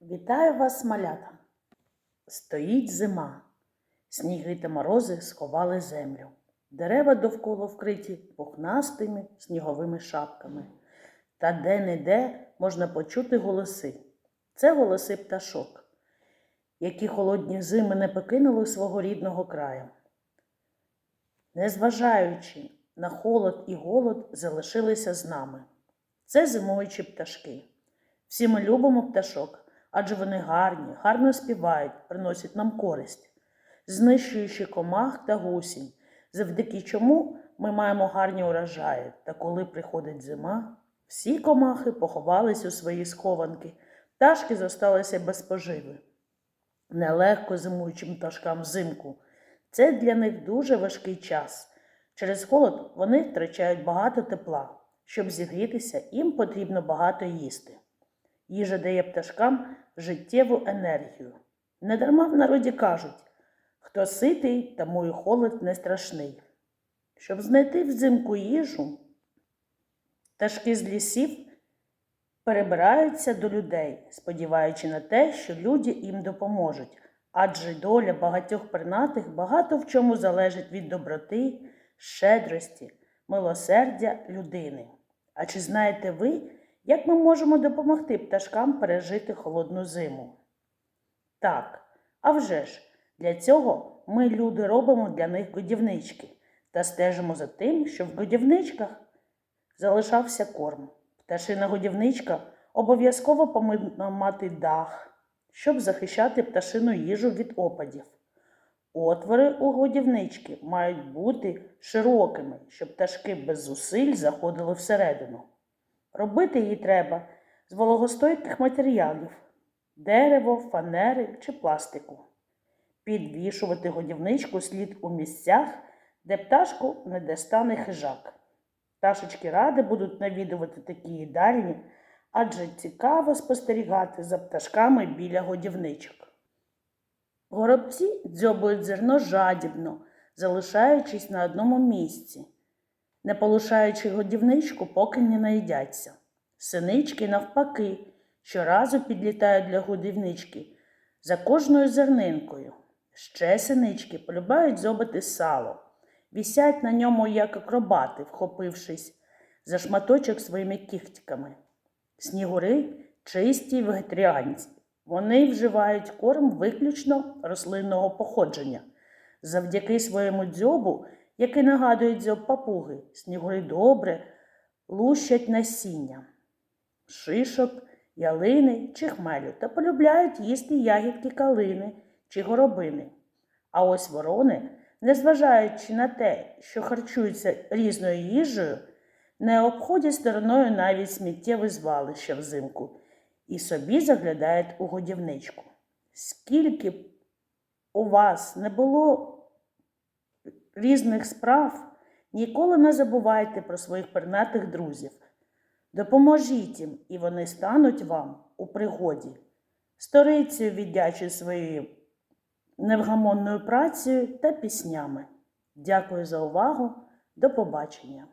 Вітаю вас, малята! Стоїть зима. Сніги та морози сховали землю. Дерева довкола вкриті пухнастими сніговими шапками. Та де-не-де можна почути голоси. Це голоси пташок, які холодні зими не покинули свого рідного краю. Незважаючи на холод і голод, залишилися з нами. Це зимуючі пташки. Всі ми любимо пташок, адже вони гарні, гарно співають, приносять нам користь, знищуючи комах та гусінь, завдяки чому ми маємо гарні урожаї. Та коли приходить зима, всі комахи поховались у свої схованки, пташки зосталися без поживи. Нелегко зимуючим пташкам взимку. Це для них дуже важкий час. Через холод вони втрачають багато тепла. Щоб зігрітися, їм потрібно багато їсти. Їжа дає пташкам життєву енергію. Недарма в народі кажуть, хто ситий, тому і холод не страшний. Щоб знайти взимку їжу, пташки з лісів перебираються до людей, сподіваючи на те, що люди їм допоможуть, адже доля багатьох пернатих багато в чому залежить від доброти, щедрості, милосердя людини. А чи знаєте ви, як ми можемо допомогти пташкам пережити холодну зиму? Так, а вже ж, для цього ми, люди, робимо для них годівнички та стежимо за тим, щоб в годівничках залишався корм. Пташина годівничка обов'язково повинна мати дах, щоб захищати пташину їжу від опадів. Отвори у годівнички мають бути широкими, щоб пташки без зусиль заходили всередину. Робити її треба з вологостойких матеріалів дерево, фанери чи пластику. Підвішувати годівничку слід у місцях, де пташку не достане хижак. Пташечки ради будуть навідувати такі їдальні, адже цікаво спостерігати за пташками біля годівничок. Горобці дзьобують зерно жадібно, залишаючись на одному місці, не полишаючи годівничку, поки не наїдяться. Синички, навпаки, щоразу підлітають для годівнички за кожною зернинкою. Ще синички полюбають зобити сало, вісять на ньому, як акробати, вхопившись за шматочок своїми кіхтиками. Снігури чисті вегетаріанці. Вони вживають корм виключно рослинного походження. Завдяки своєму дзьобу, який нагадує дзьоб папуги, снігури добре лущать насіння, шишок, ялини чи хмелю та полюбляють їсти ягідки калини чи горобини. А ось ворони, незважаючи на те, що харчуються різною їжею, не обходять стороною навіть сміттєве звалище взимку і собі заглядають у годівничку. Скільки у вас не було різних справ, ніколи не забувайте про своїх пернатих друзів. Допоможіть їм, і вони стануть вам у пригоді. Сторицею віддячу своєю невгамонною працею та піснями. Дякую за увагу. До побачення!